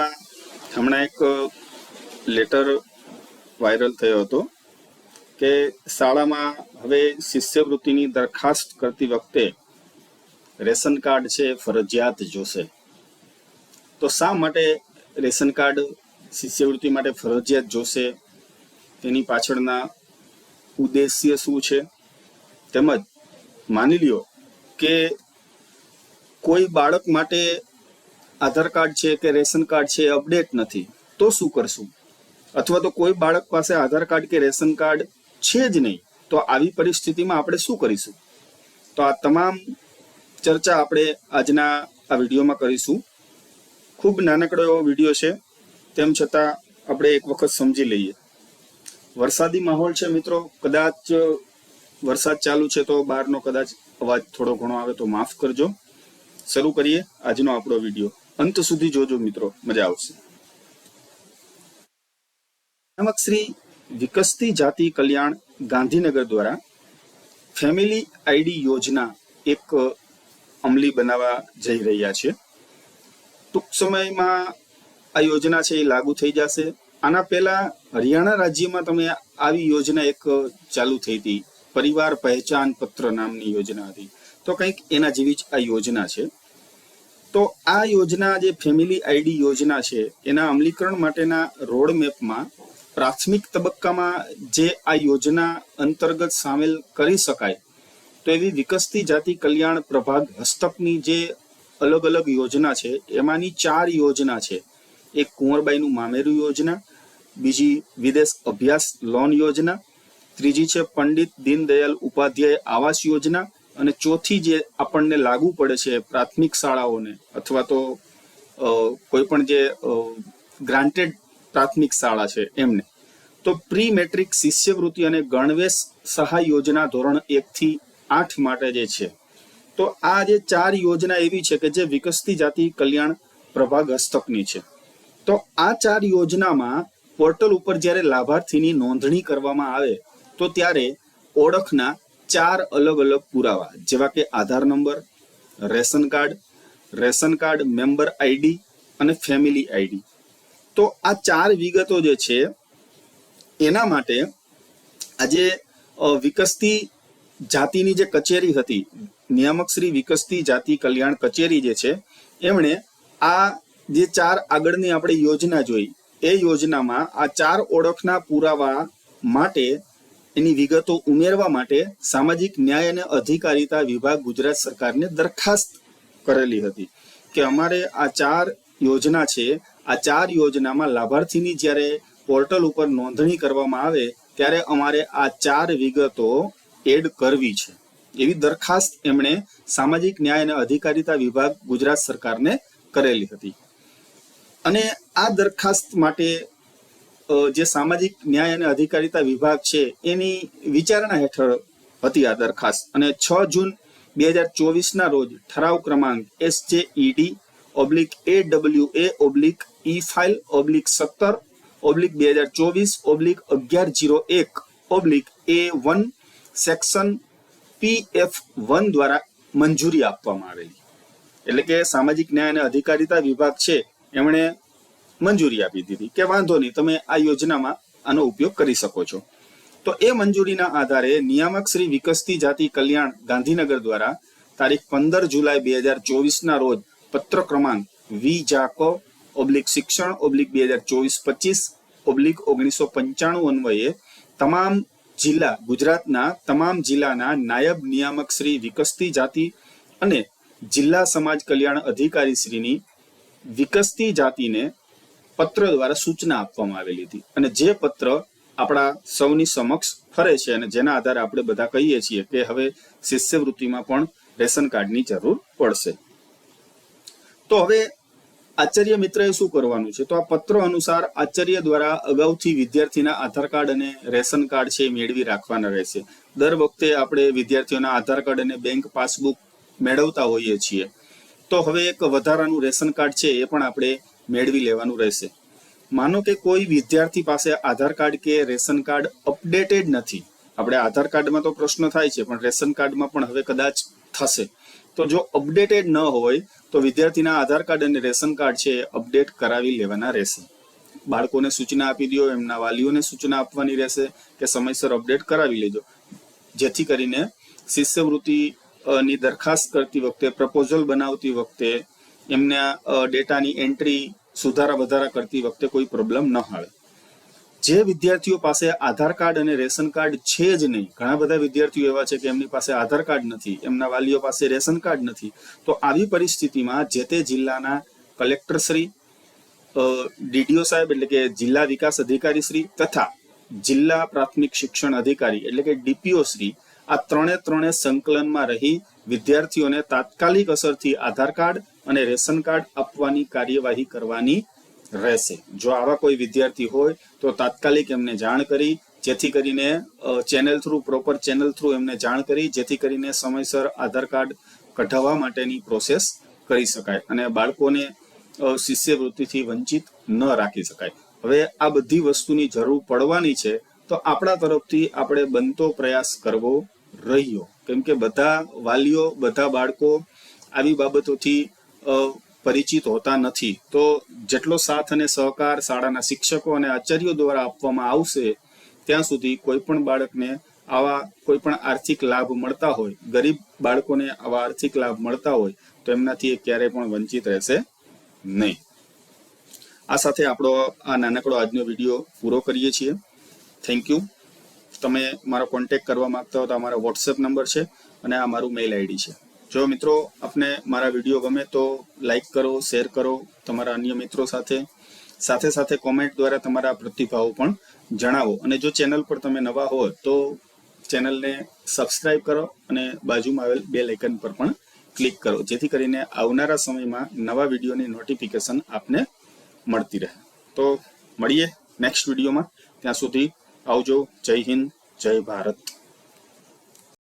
પેપરમાં હમણાં એક લેટર વાયરલ થયો હતો કે શાળામાં હવે શિષ્યવૃત્તિની દરખાસ્ત કરતી વખતે રેશન કાર્ડ છે, ફરજિયાત જોશે. તો શા માટે રેશન કાર્ડ શિષ્યવૃત્તિ માટે ફરજિયાત જોશે? તેની પાછળના ઉદ્દેશ્ય શું છે? તેમજ માની લ્યો કે કોઈ બાળક માટે આધાર કાર્ડ છે કે રેશન કાર્ડ છે અપડેટ નથી, તો શું કરશું? અથવા તો કોઈ બાળક પાસે આધાર કાર્ડ કે રેશન કાર્ડ છે જ નહીં, તો આવી પરિસ્થિતિમાં આપણે શું કરીશું? તો આ તમામ ચર્ચા આપણે આજના આ વિડીયોમાં કરીશું. ખૂબ નાનકડો એવો વીડિયો છે, તેમ છતાં આપણે એક વખત સમજી લઈએ. વરસાદી માહોલ છે મિત્રો, કદાચ વરસાદ ચાલુ છે તો બહારનો કદાચ અવાજ થોડો ઘણો આવે તો માફ કરજો. શરૂ કરીએ આજનો આપણો વીડિયો. અંત સુધી જોજો મિત્રો, મજા આવશે. નમક શ્રી વિકસતી જાતિ કલ્યાણ ગાંધીનગર દ્વારા ફેમિલી આઈડી યોજના એક અમલી બનાવવા જઈ રહ્યા છે. ટૂંક સમયમાં આ યોજના છે એ લાગુ થઈ જશે. આના પહેલા હરિયાણા રાજ્યમાં તમે આવી યોજના એક ચાલુ થઈ હતી. પરિવાર પહેચાન પત્ર નામની યોજના હતી. તો કંઈક એના જેવી જ આ યોજના છે. તો આ યોજના જે ફેમિલી આઈડી યોજના છે, એના અમલીકરણ માટેના રોડ મેપમાં પ્રાથમિક તબક્કામાં જે આ યોજના અંતર્ગત સામેલ કરી શકાય, તો એવી વિકસતી જાતિ કલ્યાણ પ્રભાગ હસ્તકની જે અલગ અલગ યોજના છે, એમાંની ચાર યોજના છે. એક કુંવરબાઈનું મામેરું યોજના, બીજી વિદેશ અભ્યાસ લોન યોજના, ત્રીજી છે પંડિત દીનદયાલ ઉપાધ્યાય આવાસ યોજના અને ચોથી જે આપણને લાગુ પડે છે પ્રાથમિક શાળાઓને, અથવા તો કોઈ પણ જે ગ્રાન્ટેડ પ્રાથમિક શાળા છે એમને, તો પ્રી મેટ્રિક શિષ્યવૃત્તિ અને ગણવેશ સહાય યોજના ધોરણ એક થી આઠ માટે જે છે, તો આ જે ચાર યોજના એવી છે કે જે વિકસતી જાતિ કલ્યાણ પ્રભાગ હસ્તકની છે. તો આ ચાર યોજનામાં પોર્ટલ ઉપર જ્યારે લાભાર્થીની નોંધણી કરવામાં આવે, તો ત્યારે ઓળખના ચાર અલગ અલગ પુરાવા, જેવા કે Aadhaar number, ration card ration card member ID અને ફેમિલી આઈડી. તો આ ચાર વિગતો જે છે, એના માટે આજે વિકસતી જાતિની જે કચેરી હતી, નિયામક શ્રી વિકસતી જાતિ કલ્યાણ કચેરી જે છે, એમણે આ જે ચાર આગળની આપણે યોજના જોઈ, એ યોજનામાં આ ચાર ઓળખના પુરાવા માટે એની વિગતો ઉમેરવા માટે સામાજિક ન્યાય અને અધિકારીતા વિભાગ ગુજરાત સરકારને દરખાસ્ત કરેલી હતી કે અમારે આ ચાર યોજના છે. આ ચાર યોજનામાં લાભાર્થીની જ્યારે પોર્ટલ ઉપર નોંધણી કરવામાં આવે ત્યારે અમારે આ ચાર વિગતો એડ કરવી છે. એવી દરખાસ્ત એમણે સામાજિક ન્યાય અને અધિકારીતા વિભાગ ગુજરાત સરકારને કરેલી હતી. અને આ દરખાસ્ત માટે જે સામાજિક ન્યાય અને અધિકારીતા વિભાગ છે, એની વિચારણા હેઠળ હતી આ દરખાસ્ત. અને છ જૂન બે હજાર ચોવીસના રોજ ઠરાવ ક્રમાંક S J ED oblique A W A oblique E file oblique સત્તર ઓબ્લિક બે હજાર ચોવીસ ઓબ્લિક અગિયાર જીરો એક oblique A one section P F one દ્વારા મંજૂરી આપવામાં આવેલી. એટલે કે સામાજિક ન્યાય અને અધિકારીતા વિભાગ છે, એમણે મંજૂરી આપી દીધી. કે વાંધો નહીં, તમે આ યોજનામાં આનો ઉપયોગ કરી શકો છો. તો એ મંજૂરીના આધારે નિયામક શ્રી વિકસતી જાતિ કલ્યાણ ગાંધીનગર દ્વારા તારીખ પંદર જુલાઈ બે હજાર ચોવીસના રોજ પત્ર ક્રમાંક વી જાકો ઓબ્લિક શિક્ષણ ઓબ્લિક બે હજાર ચોવીસ પચીસ ઓબ્લિક ઓગણીસો પંચાણું અન્વયે તમામ જિલ્લા, ગુજરાતના તમામ જિલ્લાના નાયબ નિયામક શ્રી વિકસતી જાતિ અને જિલ્લા સમાજ કલ્યાણ અધિકારી શ્રીની વિકસતી જાતિને પત્ર દ્વારા સૂચના આપવામાં આવેલી હતી. અને જે પત્ર આપણા સૌની સમક્ષ ફરે છે અને જેના આધારે આપણે બધા કહીએ છીએ કે હવે શિષ્યવૃત્તિમાં પણ રેશન કાર્ડની જરૂર પડશે. તો હવે આચાર્ય મિત્રએ શું કરવાનું છે? તો આ પત્ર અનુસાર આચાર્ય દ્વારા અગાઉથી વિદ્યાર્થીના આધાર કાર્ડ અને રેશન કાર્ડ છે મેળવી રાખવાના રહેશે. દર વખતે આપણે વિદ્યાર્થીઓના આધાર કાર્ડ અને બેંક પાસબુક મેળવતા હોઈએ છીએ. તો હવે એક વધારાનું રેશન કાર્ડ છે એ પણ આપણે મેળવી લેવાનું રહેશે. માનો કે કોઈ વિદ્યાર્થી પાસે આધાર કાર્ડ કે રેશન કાર્ડ અપડેટેડ નથી. આપણે આધાર કાર્ડમાં તો પ્રશ્ન થાય છે, પણ રેશન કાર્ડમાં પણ હવે કદાચ થશે. તો જો અપડેટેડ ન હોય, તો વિદ્યાર્થીના આધાર કાર્ડ અને રેશન કાર્ડ છે એ અપડેટ કરાવી લેવાના રહેશે. બાળકોને સૂચના આપી દો, એમના વાલીઓને સૂચના આપવાની રહેશે કે સમયસર અપડેટ કરાવી લેજો. જેથી કરીને શિષ્યવૃત્તિ ની દરખાસ્ત કરતી વખતે, પ્રપોઝલ બનાવતી વખતે એમના ડેટાની એન્ટ્રી સુધારા વધારા કરતી વખતે કોઈ પ્રોબ્લેમ ન આવે જે વિદ્યાર્થીઓ પાસે આધાર કાર્ડ અને રેશન કાર્ડ છે જ નહીં, ઘણા બધા વિદ્યાર્થીઓ એવા છે કે એમની પાસે આધાર કાર્ડ નથી, એમના વાલીઓ પાસે રેશન કાર્ડ નથી, તો આવી પરિસ્થિતિમાં જે તે જિલ્લાના કલેક્ટરશ્રી ડીડીઓ સાહેબ એટલે કે જિલ્લા વિકાસ અધિકારી શ્રી તથા જિલ્લા પ્રાથમિક શિક્ષણ અધિકારી એટલે કે ડીપીઓ શ્રી આ ત્રણે ત્રણે સંકલનમાં રહી વિદ્યાર્થીઓને તાત્કાલિક અસરથી આધાર કાર્ડ અને રેશન કાર્ડ આપવાની કાર્યવાહી કરવાની રહેશે. જો આવા કોઈ વિદ્યાર્થી હોય, તો તાત્કાલિક એમને જાણ કરી, જેથી કરીને channel through, proper channel through એમને જાણ કરી, જેથી કરીને સમયસર આધાર કાર્ડ કઢાવવા માટેની પ્રોસેસ કરી શકાય અને બાળકોને શિષ્યવૃત્તિથી વંચિત ન રાખી શકાય. હવે આ બધી વસ્તુની જરૂર પડવાની છે, તો આપણા તરફથી આપણે બનતો પ્રયાસ કરવો રહ્યો. કેમ કે બધા વાલીઓ, બધા બાળકો આવી બાબતોથી પરિચિત હોતા નથી. તો જેટલો સાથ અને સહકાર શાળાના શિક્ષકો અને આચાર્યો દ્વારા આપવામાં આવશે, ત્યાં સુધી કોઈ પણ બાળકને આવા કોઈ પણ આર્થિક લાભ મળતા હોય, ગરીબ બાળકોને આવા આર્થિક લાભ મળતા હોય, તો એમનાથી એ ક્યારેય પણ વંચિત રહેશે નહીં. આ સાથે આપણો આ નાનકડો આજનો વીડિયો પૂરો કરીએ છીએ. થેન્ક યુ તમે મારો કોન્ટેક્ટ કરવા માંગતા હો તો અમારો વોટ્સએપ નંબર છે અને આ મારું મેઇલ આઈડી છે. જો મિત્રો આપને મારા વીડિયો ગમે તો લાઈક કરો, શેર કરો તમારા અન્ય મિત્રો સાથે. સાથે સાથે કોમેન્ટ દ્વારા તમારા પ્રતિભાવો પણ જણાવો. અને જો ચેનલ પર તમે નવા હો તો ચેનલને સબસ્ક્રાઇબ કરો અને બાજુમાં આવેલ બે લાઇકન પર પણ ક્લિક કરો. જેથી કરીને આવનારા સમયમાં નવા વિડીયોની નોટિફિકેશન આપને મળતી રહે. તો મળીએ નેક્સ્ટ વિડીયોમાં. ત્યાં સુધી આવજો. જય હિન્દ, જય ભારત.